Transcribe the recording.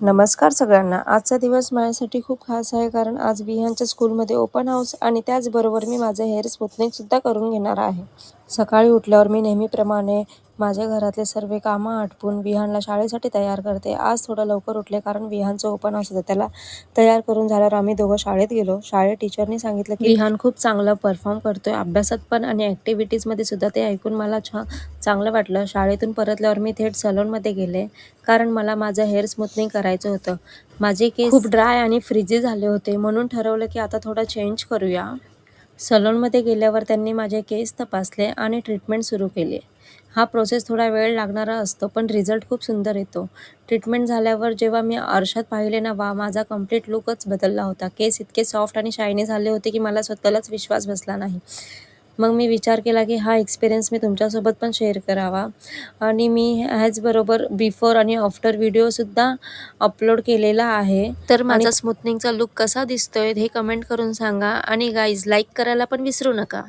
नमस्कार सगळ्यांना. आजचा दिवस माझ्यासाठी खूप खास आहे कारण आज विहानच्या स्कूलमध्ये ओपन हाऊस आणि त्याचबरोबर मी माझं हेअर स्मूथनिंगसुद्धा करून घेणार आहे. सकाळी उठल्यावर मी नेहमीप्रमाणे माझ्या घरातले सर्व कामं आटपून विहानला शाळेसाठी तयार करते. आज थोडं लवकर उठले कारण विहानचं ओपन हाऊस होतं. त्याला तयार करून झाल्यावर आम्ही दोघं शाळेत गेलो. शाळेत टीचरनी सांगितलं की विहान खूप चांगलं परफॉर्म करतोय. अभ्यासात पण आणि ॲक्टिव्हिटीजमध्ये सुद्धा ते ऐकून मला छान चांगलं वाटलं. शाळेतून परतल्यावर मी थेट सलूनमध्ये गेले कारण मला माझं हेअर स्मूथनिंग करायचं होतं. माझे केस खूप ड्राय आणि फ्रिजी झाले होते. म्हणून ठरवलं की आता थोडं चेंज करूया. सलूनमध्ये गेल्यावर त्यांनी माझे केस तपासले आणि ट्रीटमेंट सुरू केली. हा प्रोसेस थोडा वेळ लागणारा असतो पण रिझल्ट खूप सुंदर येतो. ट्रीटमेंट झाल्यावर जेव्हा मी आरशात पाहिले ना वा माझा कंप्लीट लुकच बदलला होता. केस इतके सॉफ्ट आणि शायनी झाले होते की मला स्वतःलाच विश्वास बसला नाही. मग मी विचार केला की हा एक्सपिरियन्स मी तुमच्यासोबत पण शेअर करावा. आणि मी ह्याचबरोबर बिफोर आणि आफ्टर व्हिडिओसुद्धा अपलोड केलेला आहे. तर माझा स्मूथनिंगचा लुक कसा दिसतोय हे कमेंट करून सांगा. आणि गाईज लाईक करायला पण विसरू नका.